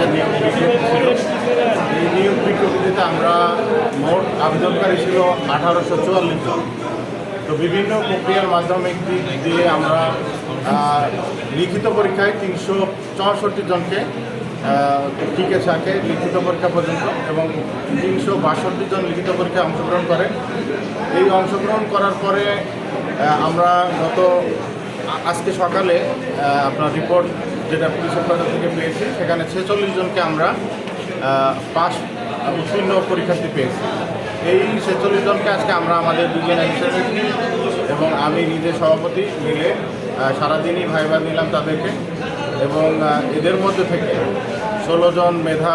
ছিল এই নিয়োগ বিজ্ঞপ্তিতে আমরা মোট আবেদনকারী ছিল আঠারোশো চুয়াল্লিশ জন। তো বিভিন্ন প্রক্রিয়ার মাধ্যমে দিয়ে আমরা লিখিত পরীক্ষায় তিনশো চৌষট্টি জনকে টিকে থাকে লিখিত পরীক্ষা পর্যন্ত এবং তিনশো বাষট্টি জন লিখিত পরীক্ষায় অংশগ্রহণ করে। এই অংশগ্রহণ করার পরে আমরা গত আজকে সকালে আপনার রিপোর্ট যেটা পুলিশ হেফাজত থেকে পেয়েছি, সেখানে ছেচল্লিশ জনকে আমরা পাস উত্তীর্ণ পরীক্ষার্থী পেয়েছি। এই ছেচল্লিশ জনকে আজকে আমরা আমাদের দুজন হিসেবে এবং আমি নিজে সভাপতি মিলে সারাদিনই ভাইবা নিলাম তাদেরকে এবং এদের মধ্যে থেকে ষোলো জন মেধা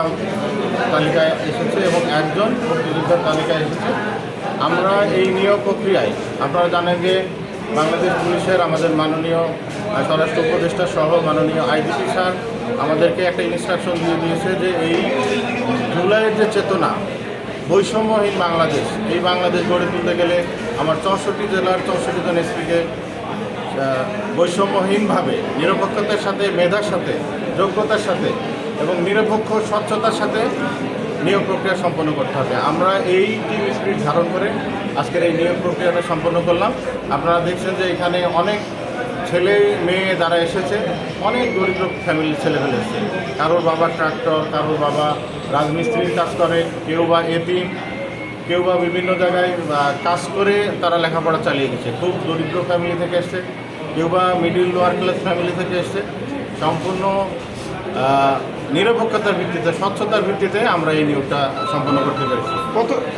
তালিকায় এসেছে এবং একজন প্রতিযোগিতার তালিকায় এসেছে। আমরা এই নিয়োগ প্রক্রিয়ায়, আপনারা জানেন যে বাংলাদেশ পুলিশের আমাদের মাননীয় স্বরাষ্ট্র উপদেষ্টা সহ মাননীয় আইডিপি স্যার আমাদেরকে একটা ইনস্ট্রাকশন দিয়ে দিয়েছে যে এই জুলাইয়ের যে চেতনা, বৈষম্যহীন বাংলাদেশ, এই বাংলাদেশ গড়ে তুলতে গেলে আমার চৌষট্টি জেলার চৌষট্টি জন এসপিকে বৈষম্যহীনভাবে, নিরপেক্ষতার সাথে, মেধার সাথে, যোগ্যতার সাথে এবং নিরপেক্ষ স্বচ্ছতার সাথে নিয়োগ প্রক্রিয়া সম্পন্ন করতে হবে। আমরা এই টিম স্পিরিট ধারণ করে আজকের এই নিয়োগ প্রক্রিয়াটা সম্পন্ন করলাম। আপনারা দেখছেন যে এখানে অনেক ছেলে, মেয়ে যারা এসেছে। অনেক দরিদ্র ফ্যামিলির ছেলেমেয়ে এসেছে। কারোর বাবা ট্রাক্টর কারোর বাবা রাজমিস্ত্রির কাজ করে, কেউ বা এতিম কেউ বা বিভিন্ন জায়গায় কাজ করে তারা লেখাপড়া চালিয়ে গেছে। খুব দরিদ্র ফ্যামিলি থেকে এসছে, কেউ বা মিডিল লোয়ার ক্লাস ফ্যামিলি থেকে এসছে। সম্পূর্ণ নিরপেক্ষতার ভিত্তিতে, স্বচ্ছতার ভিত্তিতে আমরা এই নিয়োগটা সম্পন্ন করতে পেরেছি। কত